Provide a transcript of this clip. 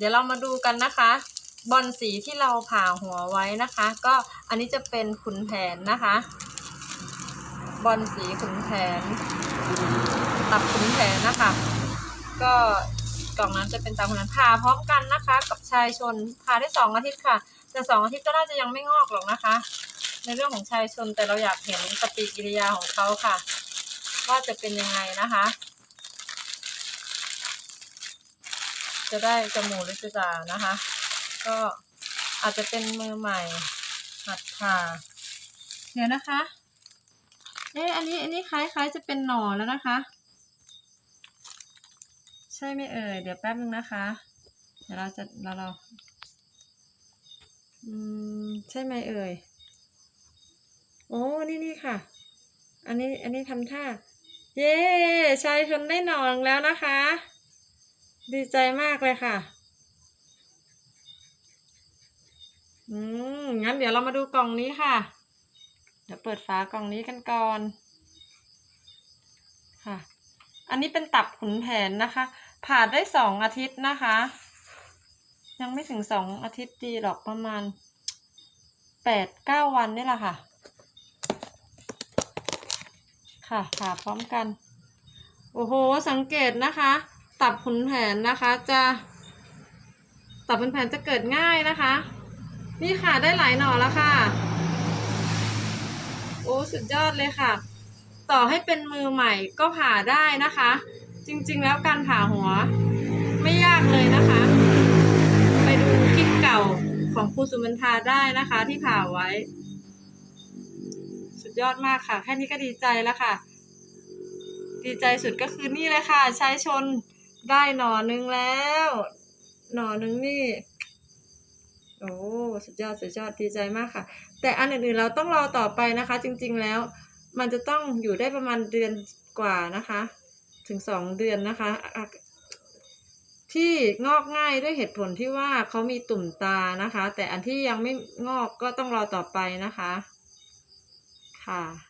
เดี๋ยวเรามาดูกันนะคะ บอลสีที่เราผ่าหัวไว้นะคะ ก็อันนี้จะเป็นขุนแผนนะคะ บอลสีขุนแผน ตับขุนแผนนะคะ ก็กล่องนั้นจะเป็นตามขุนแผนผ่าพร้อมกันนะคะ กับชายชนผ่าได้สองอาทิตย์ค่ะ แต่สองอาทิตย์ก็น่าจะยังไม่งอกหรอกนะคะ ในเรื่องของชายชนแต่เราอยากเห็นปฏิกิริยาของเขาค่ะ ว่าจะเป็นยังไงนะคะ จะได้จมูกหรือจะจานะคะ ก็อาจจะเป็นมือใหม่หัดผ่าเดี๋ยวนะคะเอ๊ะอันนี้อันนี้คล้ายๆจะเป็นหน่อแล้วนะคะ ใช่ไหมเอ่ยเดี๋ยวแป๊บนึงนะคะ เดี๋ยวเราจะเราเราอืมใช่ไหมเอ่ยโอ้นี่นี่ค่ะ อันนี้อันนี้ทำท่า เย้ชายชนได้หนองแล้วนะคะ ดีใจมากเลยค่ะ อืม งั้นเดี๋ยวเรามาดูกล่องนี้ค่ะ เดี๋ยวเปิดฝากล่องนี้กันก่อน ค่ะ อันนี้เป็นตับขุนแผนนะคะ ผ่าได้สองอาทิตย์นะคะ ยังไม่ถึงสองอาทิตย์ดีหรอกประมาณแปดเก้าวันนี่แหละค่ะ ค่ะผ่าพร้อมกัน โอ้โห สังเกตนะคะ ตับขุนแผนนะคะจะตับขุนแผนจะเกิดง่ายนะคะ นี่ค่ะได้หลายหน่อแล้วค่ะ โอ้สุดยอดเลยค่ะ ต่อให้เป็นมือใหม่ก็ผ่าได้นะคะ จริงๆแล้วการผ่าหัว ไม่ยากเลยนะคะ ไปดูคลิปเก่าของครูสุมันทาได้นะคะที่ผ่าไว้ สุดยอดมากค่ะ แค่นี้ก็ดีใจแล้วค่ะ ดีใจสุดก็คือนี่เลยค่ะชายชน ได้หน่อนึงแล้ว หน่อนึงนี่ โอ้สุดยอดสุดยอดดีใจมากค่ะ แต่อันอื่นๆเราต้องรอต่อไปนะคะ จริง ๆแล้ว มันจะต้องอยู่ได้ประมาณเดือนกว่านะคะ ถึงสองเดือนนะคะอะที่งอกง่ายด้วยเหตุผลที่ว่าเขามีตุ่มตานะคะ แต่อันที่ยังไม่งอกก็ต้องรอต่อไปนะคะ ค่ะ